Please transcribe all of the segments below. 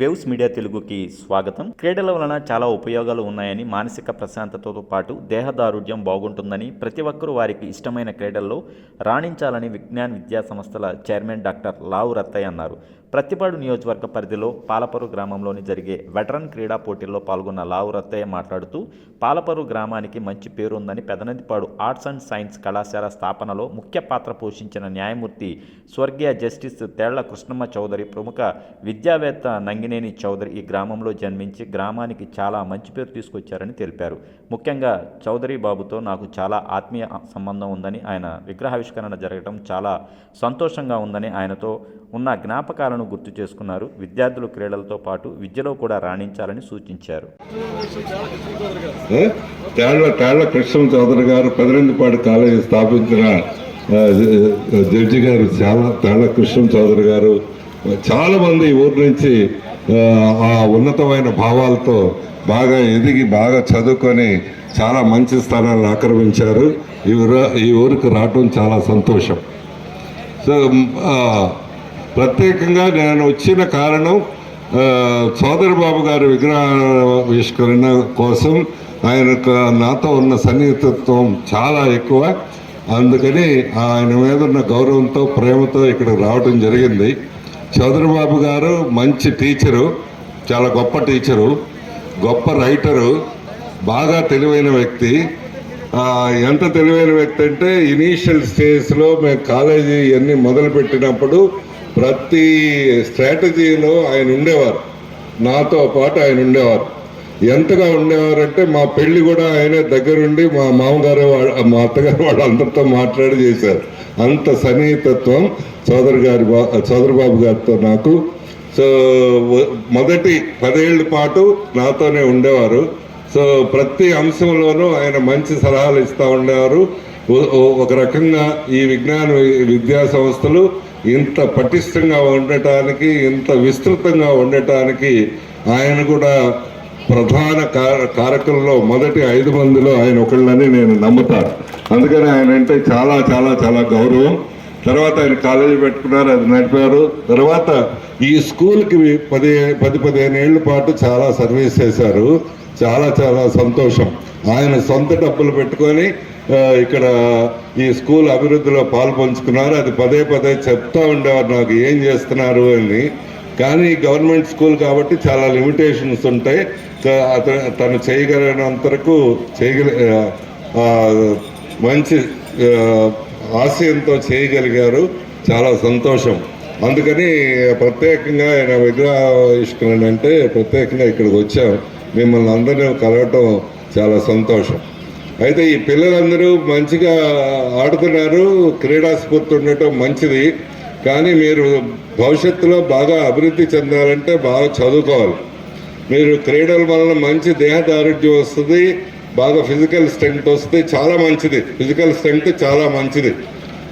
Waves media తెలుగుకి స్వాగతం. క్రీడల వలన చాలా ఉపయోగాలు ఉన్నాయని మానసిక ప్రశాంతతతో పాటు దేహదారుఢ్యం బాగుంటుందని ప్రతి ఒక్కరూ వారికి ఇష్టమైన క్రీడల్లో రాణించాలని విజ్ఞాన్ విద్యా సంస్థల చైర్మన్ డాక్టర్ లావు రత్తయ్య అన్నారు. ప్రతిపాడు నియోజకవర్గ పరిధిలో పాలపరు గ్రామంలోని జరిగే వెటరన్ క్రీడా పోటీల్లో పాల్గొన్న లావు రత్తయ్య మాట్లాడుతూ పాలపరు గ్రామానికి మంచి పేరు ఉందని పెదనందిపాడు ఆర్ట్స్ అండ్ సైన్స్ కళాశాల స్థాపనలో ముఖ్య పాత్ర పోషించిన న్యాయమూర్తి స్వర్గీయ జస్టిస్ తేళ్ళ కృష్ణమ్మ చౌదరి ప్రముఖ విద్యావేత్త నంగినేని చౌదరి ఈ గ్రామంలో జన్మించి గ్రామానికి చాలా మంచి పేరు తీసుకొచ్చారని తెలిపారు. ముఖ్యంగా చౌదరి బాబుతో నాకు చాలా ఆత్మీయ సంబంధం ఉందని ఆయన విగ్రహావిష్కరణ జరగడం చాలా సంతోషంగా ఉందని ఆయనతో ఉన్న జ్ఞాపకాలను గుర్తు చేసుకున్నారు. విద్యార్థులు క్రీడలతో పాటు విద్యలో కూడా రాణించాలని సూచించారు. ఏ? తేళ్ళ తేళ్ళ కృష్ణ చౌదరి గారు పెదరెండిపాడు కాలేజీ స్థాపించిన జడ్జి గారు చాలా తేళ్ళ కృష్ణ చౌదరి గారు చాలా మంది ఈ నుంచి ఆ, ఉన్నతమైన భావాలతో బాగా ఎదిగి బాగా చదువుకొని చాలా మంచి స్థానాలను ఆక్రమించారు. ఈ ఊరు ఈ ఊరికి రావటం చాలా సంతోషం. సో ప్రత్యేకంగా నేను వచ్చిన కారణం ఆ, బాబు గారి విగ్రహావిష్కరణ కోసం ఆయనకు నాతో ఉన్న సన్నిహితత్వం చాలా ఎక్కువ. అందుకని ఆయన మీద ఉన్న గౌరవంతో ప్రేమతో ఇక్కడ రావడం జరిగింది. చౌదరిబాబు గారు మంచి టీచరు చాలా గొప్ప టీచరు గొప్ప రైటరు బాగా తెలివైన వ్యక్తి. ఎంత తెలివైన వ్యక్తి అంటే ఇనీషియల్ స్టేజ్లో మేము కాలేజీ ఇవన్నీ మొదలుపెట్టినప్పుడు ప్రతి స్ట్రాటజీలో ఆయన ఉండేవారు. నాతో పాటు ఆయన ఉండేవారు. ఎంతగా ఉండేవారంటే మా పెళ్ళి కూడా ఆయనే దగ్గరుండి మా మామగారు మా అత్తగారు వాళ్ళందరితో మాట్లాడి చేశారు. అంత సన్నిహితత్వం సోదరు గారి బా సోదరు బాబు గారితో నాకు. సో మొదటి పదేళ్ళ పాటు నాతోనే ఉండేవారు. సో ప్రతి అంశంలోనూ ఆయన మంచి సలహాలు ఇస్తూ ఉండేవారు. ఒక రకంగా ఈ విజ్ఞాన విద్యా సంస్థలు ఇంత పటిష్టంగా ఉండటానికి ఇంత విస్తృతంగా ఉండటానికి ఆయన కూడా ప్రధాన కార కారకుల్లో మొదటి ఐదు మందిలో ఆయన ఒకళ్ళని నేను నమ్ముతాను. అందుకని ఆయన అంటే చాలా చాలా చాలా గౌరవం. తర్వాత ఆయన కాలేజీ పెట్టుకున్నారు అది నడిపారు. తర్వాత ఈ స్కూల్కి పది పది పదిహేను ఏళ్ళ పాటు చాలా సర్వీస్ చేశారు. చాలా చాలా సంతోషం. ఆయన సొంత డబ్బులు పెట్టుకొని ఇక్కడ ఈ స్కూల్ అభివృద్ధిలో పాల్పంచుకున్నారు అది పదే పదే చెప్తా ఉండేవారు నాకు ఏం చేస్తున్నారు? అని. కానీ గవర్నమెంట్ స్కూల్ కాబట్టి చాలా లిమిటేషన్స్ ఉంటాయి. తను చేయగలిగినంతరకు చేయగలి మంచి ఆశయంతో చేయగలిగారు. చాలా సంతోషం. అందుకని ప్రత్యేకంగా ఆయన విగ్రహావిష్కరణ అంటే ప్రత్యేకంగా ఇక్కడికి వచ్చాం. మిమ్మల్ని అందరినీ కలవటం చాలా సంతోషం. అయితే ఈ పిల్లలందరూ మంచిగా ఆడుతున్నారు క్రీడాస్ఫూర్తి ఉండటం మంచిది. కానీ మీరు భవిష్యత్తులో బాగా అభివృద్ధి చెందాలంటే బాగా చదువుకోవాలి. మీరు క్రీడల వలన మంచి దేహదారుఢ్యం వస్తుంది బాగా ఫిజికల్ స్ట్రెంగ్త్ వస్తుంది చాలా మంచిది. ఫిజికల్ స్ట్రెంగ్త్ చాలా మంచిది.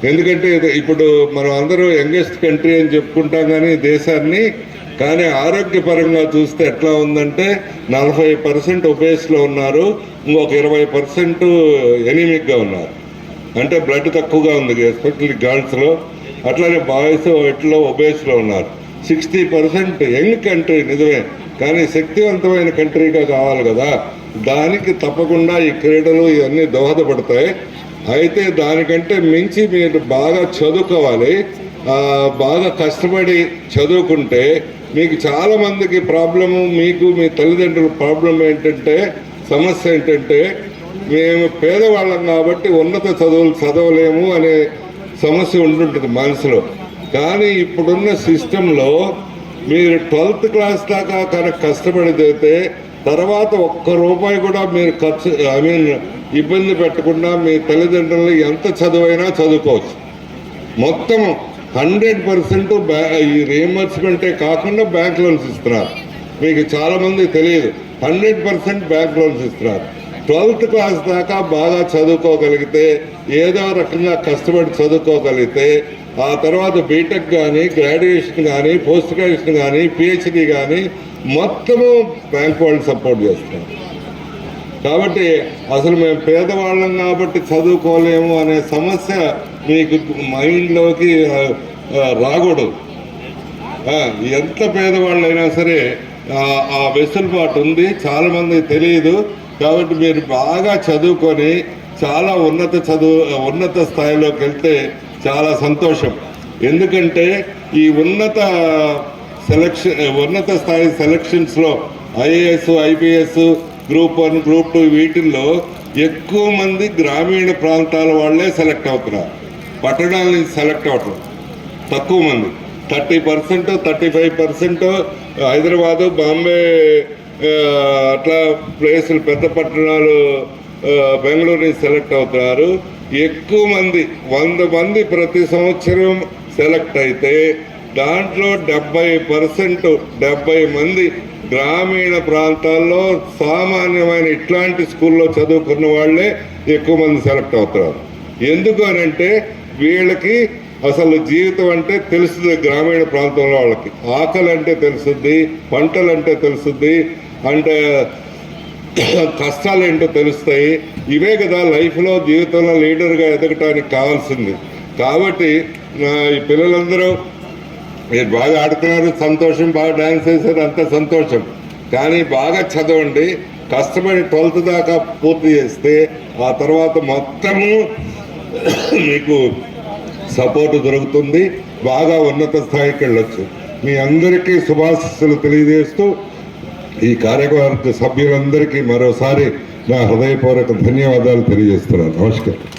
ఎందుకంటే ఇది- ఇప్పుడు మనం అందరూ యంగెస్ట్ కంట్రీ అని చెప్పుకుంటాం కానీ దేశాన్ని కానీ ఆరోగ్యపరంగా చూస్తే ఎట్లా ఉందంటే నలభై పర్సెంట్ ఒబేస్లో ఉన్నారు ఇంకొక ఇరవై పర్సెంట్ ఎనిమిక్గా ఉన్నారు. అంటే బ్లడ్ తక్కువగా ఉంది ఎస్పెషల్లీ గర్ల్స్లో అట్లానే బాయ్స్ ఎట్లో ఒబేస్లో ఉన్నారు. సిక్స్టీ పర్సెంట్ యంగ్ కంట్రీ నిజమే కానీ శక్తివంతమైన కంట్రీగా కావాలి కదా. దానికి తప్పకుండా ఈ క్రీడలు ఇవన్నీ దోహదపడతాయి. అయితే దానికంటే మించి మీరు బాగా చదువుకోవాలి. బాగా కష్టపడి చదువుకుంటే మీకు చాలా మందికి ప్రాబ్లము మీకు మీ తల్లిదండ్రుల ప్రాబ్లం ఏంటంటే సమస్య ఏంటంటే మేము పేదవాళ్ళం కాబట్టి ఉన్నత చదువులు చదవలేము అనే సమస్య ఉంటుంటుంది మనసులో. కానీ ఇప్పుడున్న సిస్టంలో మీరు ట్వెల్త్ క్లాస్ దాకా కనుక కష్టపడితే తర్వాత ఒక్క రూపాయి కూడా మీరు ఖర్చు ఐ మీన్ ఇబ్బంది పెట్టకుండా మీ తల్లిదండ్రులు ఎంత చదువైనా చదువుకోవచ్చు. మొత్తం హండ్రెడ్ పర్సెంట్ ఈ రియంబర్స్మెంటే కాకుండా బ్యాంక్ లోన్స్ ఇస్తున్నారు. మీకు చాలామంది తెలియదు. హండ్రెడ్ పర్సెంట్ బ్యాంక్ లోన్స్ ఇస్తున్నారు. ట్వెల్త్ క్లాస్ దాకా బాగా చదువుకోగలిగితే ఏదో రకంగా కష్టపడి చదువుకోగలిగితే ఆ తర్వాత బీటెక్ కానీ గ్రాడ్యుయేషన్ కానీ పోస్ట్ గ్రాడ్యుయేషన్ కానీ పిహెచ్డి కానీ మొత్తము బ్యాంక్ వాళ్ళు సపోర్ట్ చేస్తున్నారు. కాబట్టి అసలు మేము పేదవాళ్ళం కాబట్టి చదువుకోలేము అనే సమస్య మీకు మైండ్లోకి రాకూడదు. ఎంత పేదవాళ్ళైనా సరే ఆ, వెసులుబాటు ఉంది చాలామంది తెలియదు కాబట్టి మీరు బాగా చదువుకొని చాలా ఉన్నత చదువు ఉన్నత స్థాయిలోకి వెళ్తే చాలా సంతోషం. ఎందుకంటే ఈ ఉన్నత సెలక్షన్ ఉన్నత స్థాయి సెలక్షన్స్లో IAS IPS group one group two వీటిల్లో ఎక్కువ మంది గ్రామీణ ప్రాంతాల వాళ్ళే సెలెక్ట్ అవుతున్నారు. పట్టణాల నుంచి సెలెక్ట్ అవటం. తక్కువ మంది. Thirty percent thirty five percent Hyderabad Bombay అట్లా ప్లేసులు పెద్ద పట్టణాలు బెంగళూరు నుంచి సెలెక్ట్ అవుతున్నారు ఎక్కువ మంది వంద మంది ప్రతి సంవత్సరం సెలెక్ట్ అయితే దాంట్లో డెబ్బై పర్సెంట్ డెబ్బై మంది గ్రామీణ ప్రాంతాల్లో సామాన్యమైన ఇట్లాంటి స్కూల్లో చదువుకున్న వాళ్ళే ఎక్కువ మంది సెలెక్ట్ అవుతున్నారు ఎందుకు అని అంటే వీళ్ళకి అసలు జీవితం అంటే తెలుస్తుంది గ్రామీణ ప్రాంతంలో వాళ్ళకి. ఆకలి అంటే తెలుస్తుంది పంటలు అంటే తెలుస్తుంది అంటే కష్టాలు ఏంటో తెలుస్తాయి. ఇవే కదా లైఫ్లో జీవితంలో లీడర్గా ఎదగటానికి కావాల్సింది. కాబట్టి ఈ పిల్లలందరూ మీరు బాగా ఆడుతున్నారు సంతోషం బాగా డ్యాన్స్ చేశారు అంత సంతోషం. కానీ బాగా చదవండి కష్టపడి ట్వెల్త్ దాకా పూర్తి చేస్తే ఆ తర్వాత మొత్తము మీకు సపోర్ట్ దొరుకుతుంది. బాగా ఉన్నత స్థాయికి వెళ్ళొచ్చు. మీ అందరికీ శుభాశిస్సులు తెలియజేస్తూ ఈ కార్యవర్గ సభ్యులందరికీ మరోసారి నా హృదయపూర్వక ధన్యవాదాలు తెలియజేస్తున్నాను. నమస్కారం.